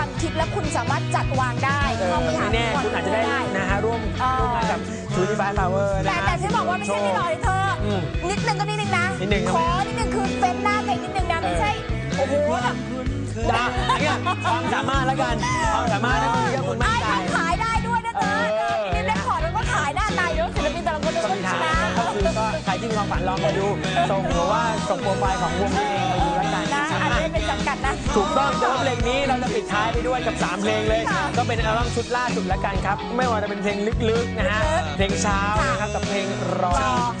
ความคิดและคุณสามารถจัดวางได้เออเข้าไปหาไม่แน่ทุกคุณอาจจะได้นะฮะร่วมเออ ร่วมงานกับทูนิฟายพาวเวอร์แต่นะแต่ที่บอกว่าไม่ใช่ไม่หล่อเลยเธออมนิดนึงก็นิดนึงนะ นิดนึงขอนิดนึงคือเฟ้นหน้าเพลงนิดนึงนะไม่ใช่ โอ้โหแบบจ้าเนี่ยความสามารถแล้วกันความสามารถนะคุณเยอะคุณมั่นใจไอ้ทำขายได้ด้วยนะเธอเออ นี่เล่นขอร์ดมันก็ขายหน้าตายเยอะศิลปินแต่ละคนก็ก็มีทางชนะ ก็คือก็ใครที่มีความฝันลองมาดูส่งหรือว่าส่งโปรไฟล์ของวงตัวเองไปดูแล้วกันนะนะอาจจะ ไม่เป็นจำกัดนะถูกต้องแต่ว่าเพลงนี้เราจะปิดท้ายไปด้วยกับ 3 เพลงเลยค่ะก็เป็นอัลบั้มชุดล่าสุดแล้วกันครับ ไม่ว่าจะเป็นเพลงลึกๆนะฮะลึกๆเพลงเช้าค่ะนะครับกับเพลงรอ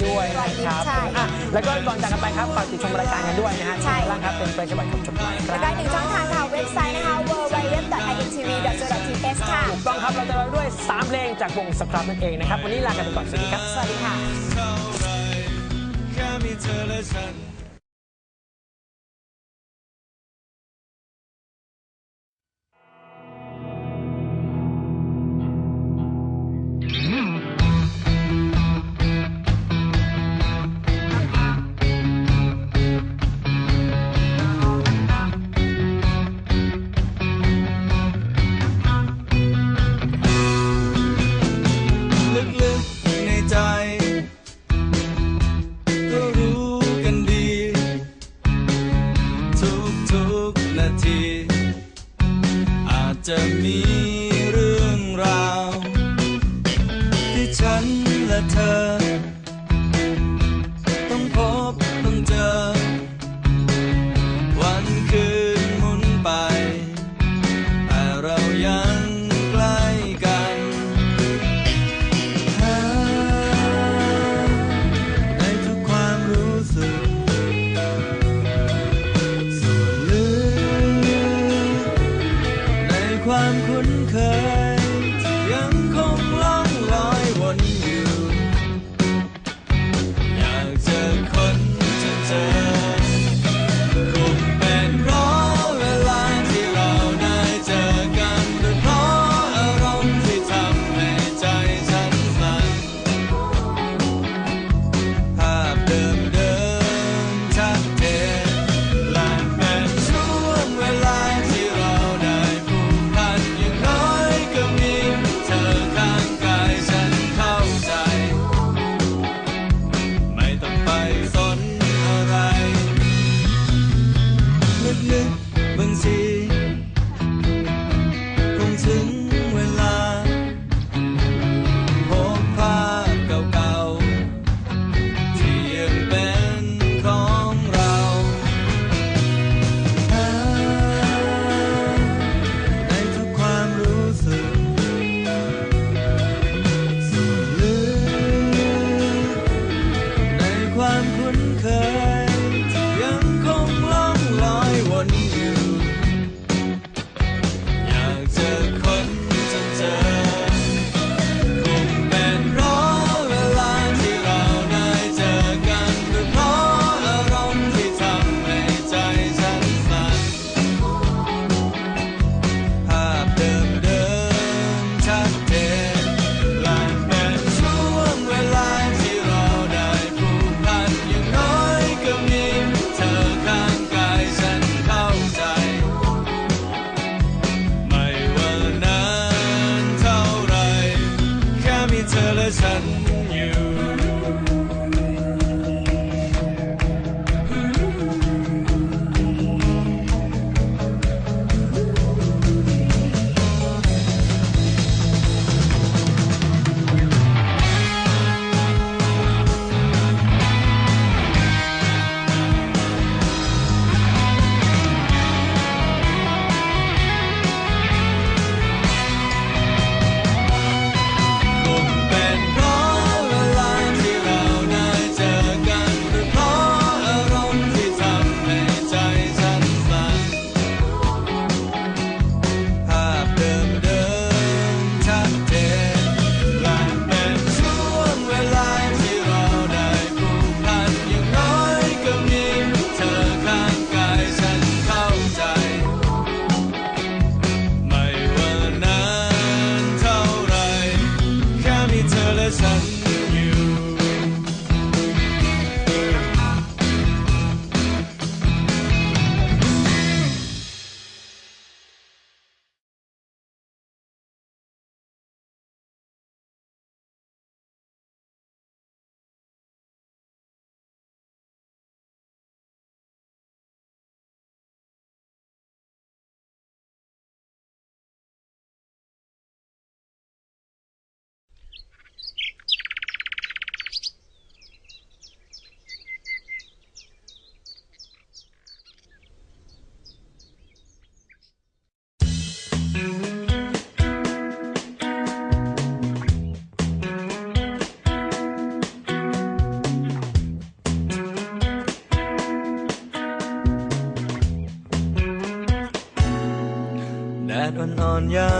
ด้วยรอนะยิ้มครับใช่อะแล้วก็ก่อนจากกันไปครับฝากติดชมรายการกันด้วยนะฮะใช่ช่องล่างครับเป็นเฟซบุ๊กของชมรายคแล้รัวก็บอีกหนึ่งช่องทางค่ะเว็บไซต์นะคะ www.intv.co.th ค่ะถูกต้องครับเราจะเราด้วย 3 เพลงจากวงสครับนั่นเองนะครับวันนี้ลากันไปก่อนสวัสดีครับสวัสดีค่ะเท่าไรแค่มีเธอและฉัน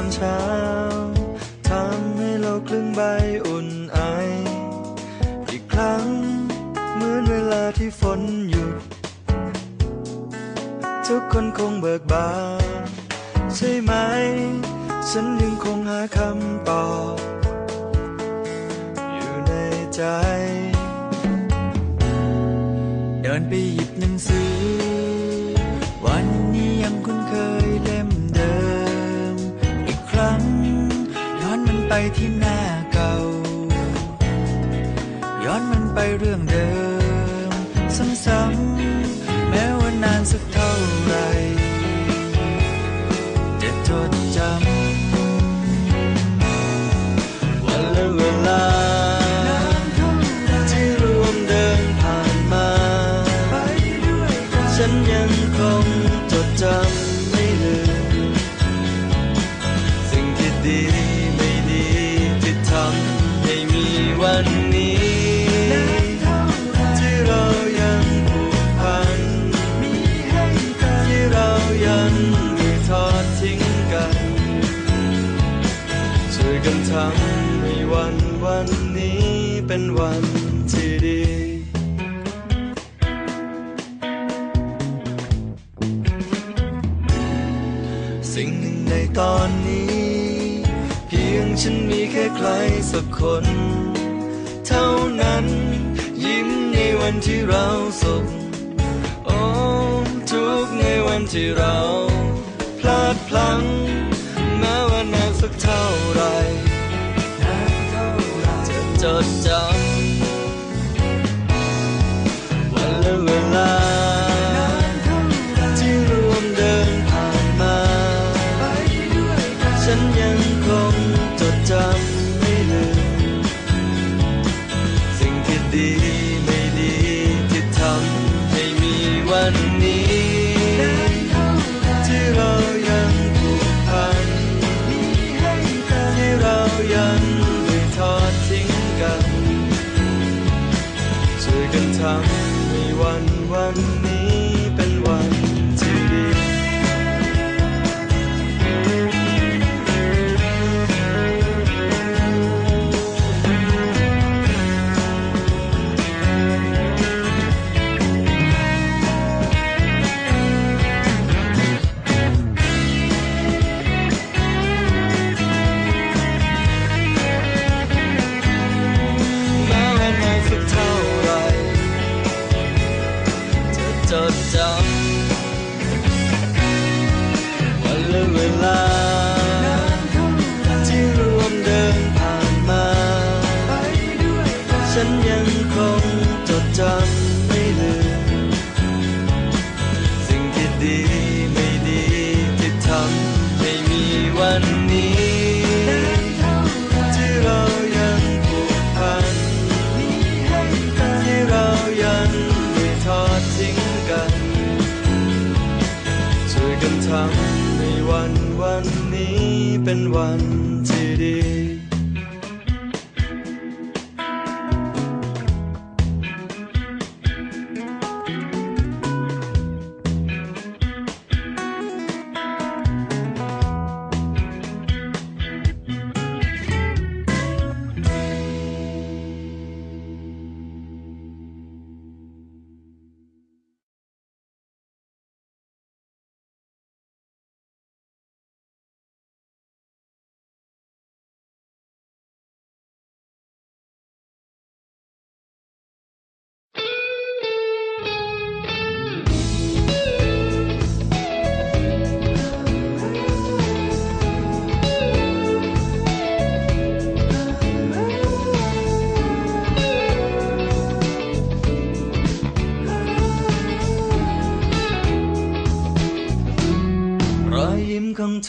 ามเช้าทำให้โลกคลึงใบอุ่นไอ อีกครั้งเหมือนเวลาที่ฝนหยุด ทุกคนคงเบิกบานใช่ไหม ฉันยังคงหาคำตอบอยู่ในใจ เดินไป ไปที่หน้าเก่า ย้อนมันไปเรื่องเดิม ซ้ำๆแม้ว่านานสักเท่าไรจะจดจำวันและเวลาที่รวมเดินผ่านมา ฉันยังคงจดจำไม่ลืมสิ่งที่ดี ในตอนนี้ เพียงฉันมีแค่ใครสักคน เท่านั้น ยิ้มในวันที่เราสุขโอ้ทุกในวันที่เรา พลาดพลั้งแม้ว่านานสักเท่าไหรจะจดจำันไม่ทอดทิ้งกันช่วยกันทำในวันวันนี้เป็น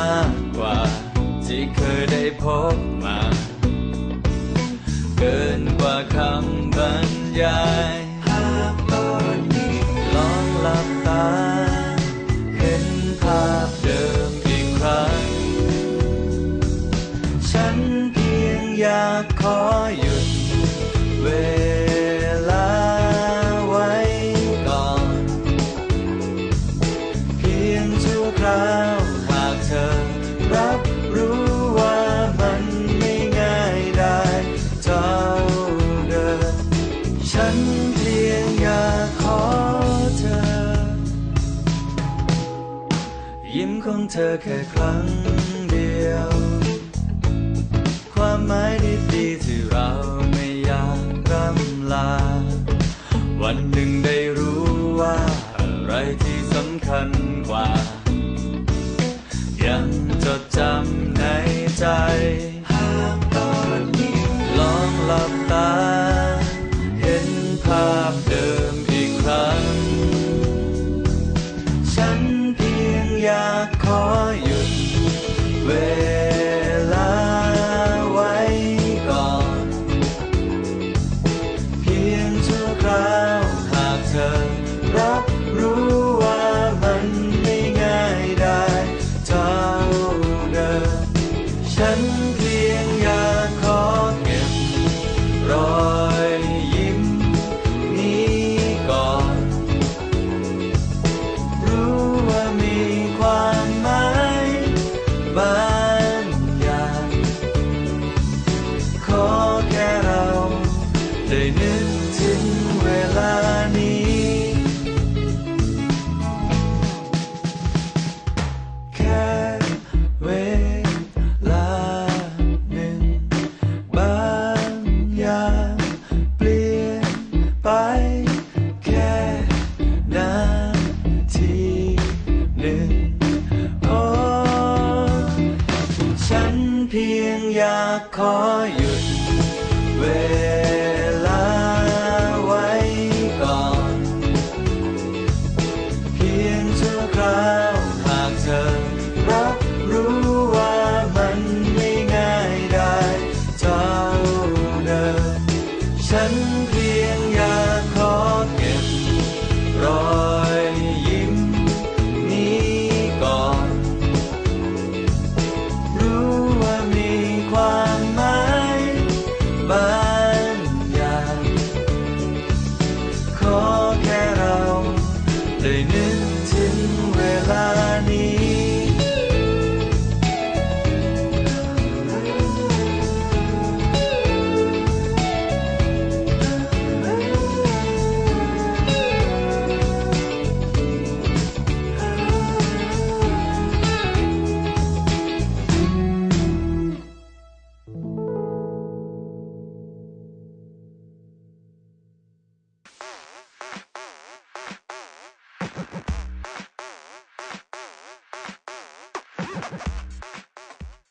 มากกว่า ที่เคยได้พบมา อแค่ครั้ง ขออยู่